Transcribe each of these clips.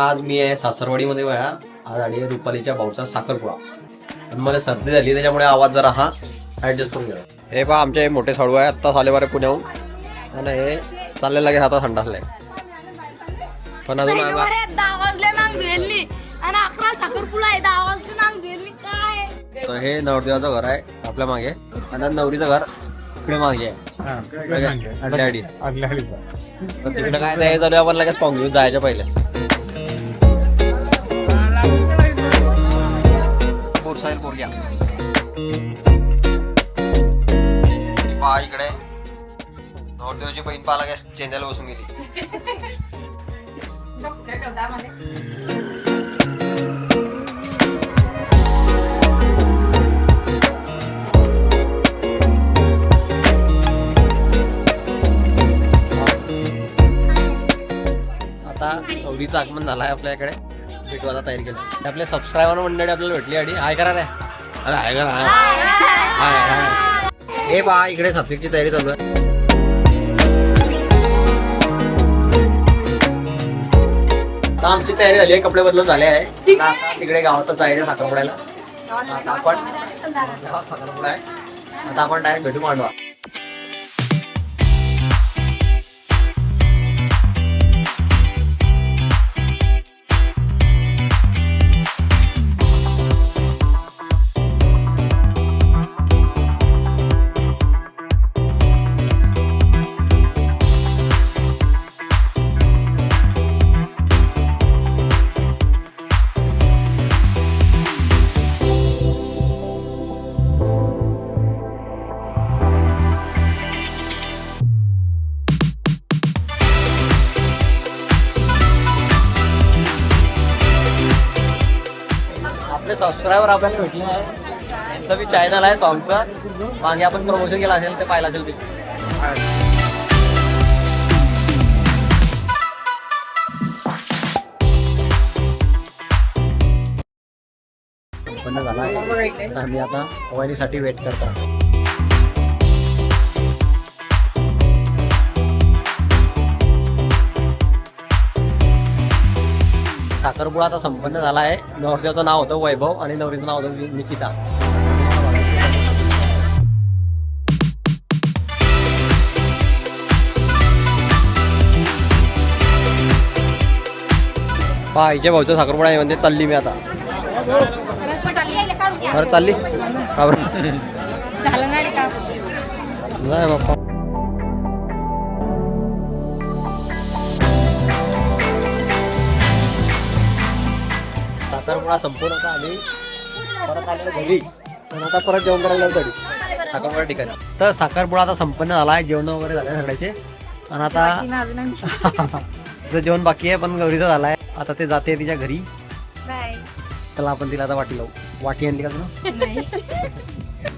आज मी आहे सासरवाडीमध्ये वया आज आली आहे रुपालीच्या भाऊचा साखरपुडा. आणि मला सर्दी झाली त्याच्यामुळे आवाज जरा हा ऍडजस्ट करून घ्या. हे पहा आमचे मोठे साडू आहे आत्ता आले बरे पुण्याहून. आणि हे चालले लागे हातात थंडासले पण अजून गेली गेली तर हे नवरदेवाचं घर आहे आपल्या मागे. आणि नवरीचं घर इकडे मागे आहे. आडल्या आडी तर तिकडे काय नाही चालू आपण लगेच पाहून घेऊ जायच्या पहिले. पोरग्या पहा इकडे. नवरदेवाची बहीण पाहा लगेच चेंद्याला बसून गेली. आता आगमन झालं आहे आपल्याकडे. भेटू आता तयारी केली आपले सबस्क्रायबर मंडळी आपल्याला भेटली आधी हाय करा रे. अरे हाय हाय हाय. हे पहा इकडे सब्जेक्टची तयारी चालू आहे. आमची तयारी झाली आहे कपडे बदलून झाले आहे. तिकडे गावात तयारी आहे साखरपुड्याला. आता आपण साखरपुडा आहे. आता आपण डायरेक्ट भेटू मांडवा सबस्क्रायबर आपल्याला भेटले आहे यांचं बी चॅनल आहे सॉंगचं मागे आपण प्रमोशन केलं असेल ते पाहिलं असेल ते. झाला आम्ही आता वहिनीसाठी वेट करतो साखरपुडा आता संपन्न झाला आहे. नवरदेवाचं नाव होतं वैभव आणि नवरीचं नाव होतं निकिता. आईच्या भाऊचा साखरपुडा म्हणजे चालली मी आता. बरं चालली. का बरं नाही बाप्पा. साखरपुडा संपूर्ण आता आम्ही परत आलेलो घरी. पण आता परत जेवण करायला तरी साखरपुडा ठिकाणी. तर साखरपुडा आता संपन्न झाला आहे जेवण वगैरे झाले सगळ्याचे. आणि आता तुझं जेवण बाकी आहे पण गौरीचं झालं आहे आता ते जाते तिच्या घरी. चला आपण तिला आता वाटी लावू. वाटी आणली का तुला?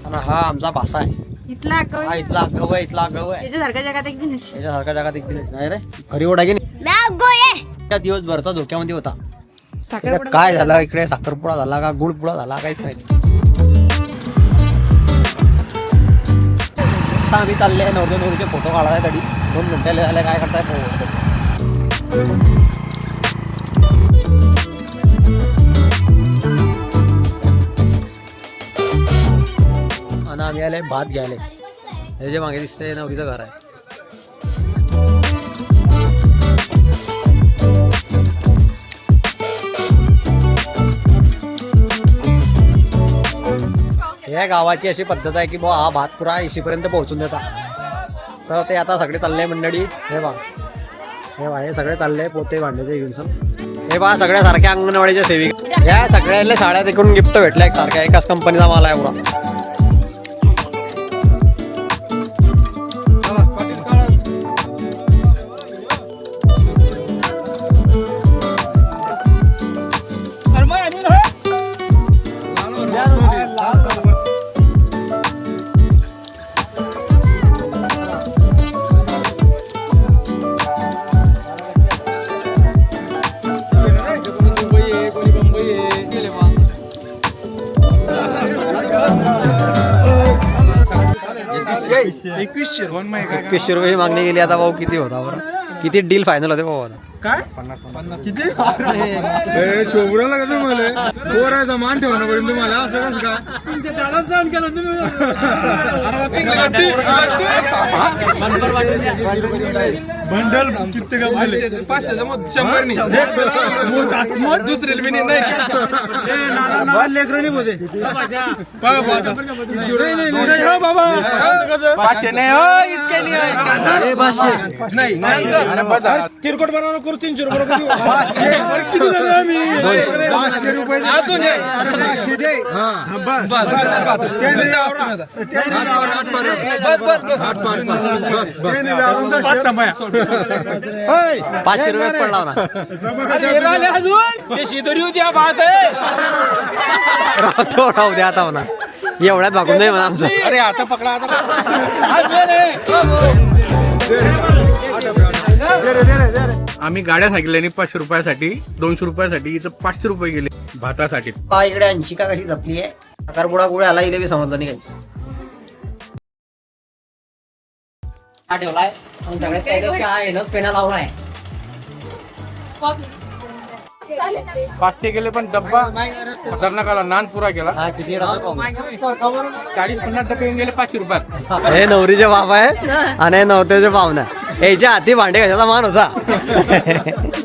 आणि हा आमचा भासा आहे. इथला हा इथला गव आहे इथला गव आहे. याच्यासारख्या जगात एक बिनच याच्यासारख्या जागा देखील नाही रे. खरी ओढा की नाही त्या दिवसभरचा धोक्यामध्ये होता. इकडे काय झालं? इकडे साखरपुडा झाला का गुळपुडा झाला? काहीच माहिती आता आम्ही चालले नवरदेव नवरीचे फोटो काढायला तरी. दोन घंटे झाले. काय करताय. आणि आम्ही आले भात घ्यायला. त्याच्यामागे दिसते नवरीचं घर आहे. सगळ्या गावाची अशी पद्धत आहे की बुवा हा भात पुरा इशीपर्यंत पोहोचून देता. तर ते आता सगळे चालले मंडळी. हे बा हे बा हे सगळे चालले पोते भांडे घेऊन हे बा सगळ्या सारख्या अंगणवाडीच्या सेविका. या सगळ्याला शाळेत तिकडून गिफ्ट भेटल्या एक सारख्या. एकाच कंपनीचा माल आहे पुरा. एकवीसशे. रुपये मागणी केली आता भाऊ किती होता बरं? किती डील फायनल होते भाऊ आता? काय? किती? शोभराला का तुम्हाला पोराचा मान ठेवणं पडेल तुम्हाला असं कसं का? बंडल किती का? बोलले. शंभर दुसरे लेकरणी बोलते बाबा. पाचशे नाही हो इतके नाही तिरकोट बनवणं करू तीनशे रुपये नको देऊ. अरे किती झाले आम्ही? अजून हे. हा. बस, बस, बस. बस, बस, पाचशे रुपयात पडला होता. तो राहू द्या आता म्हणा. एवढ्यात भागून नाही म्हणा आमचं. अरे आता पकडा आता आम्ही गाड्या सांगितल्या पाचशे रुपयासाठी दोनशे रुपयासाठी इथं पाचशे रुपये गेले. भातासाठी. इकडे ऐंशी का कशी जपली आहे? साखरपुडा गुळे आला इथे बी समजलं नाही काहीच. हा ठेवलाय चहा आहे ना पेना लावलाय पाचशे गेले पण डब्बा खतरनाक आला नान पुरा गेला हा किती चाळीस पन्नास डबे येऊन गेले पाचशे रुपयात हे नवरीचे बाप आहे आणि हे नवऱ्याचे पाहुणा याच्या हाती भांडे कशाचा मान होता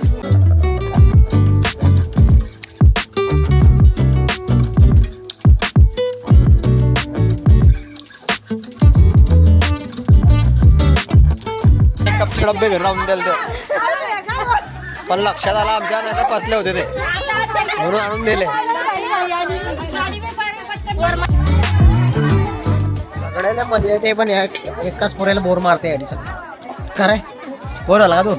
डब्बे घरी लावून द्याल ते. पण लक्षात आला आमच्या नाही पसले होते ते. म्हणून आणून दिले. सगळ्याला मध्ये ते पण एकाच पोऱ्याला बोर मारते अडीच खरंय? बोर आला का तू?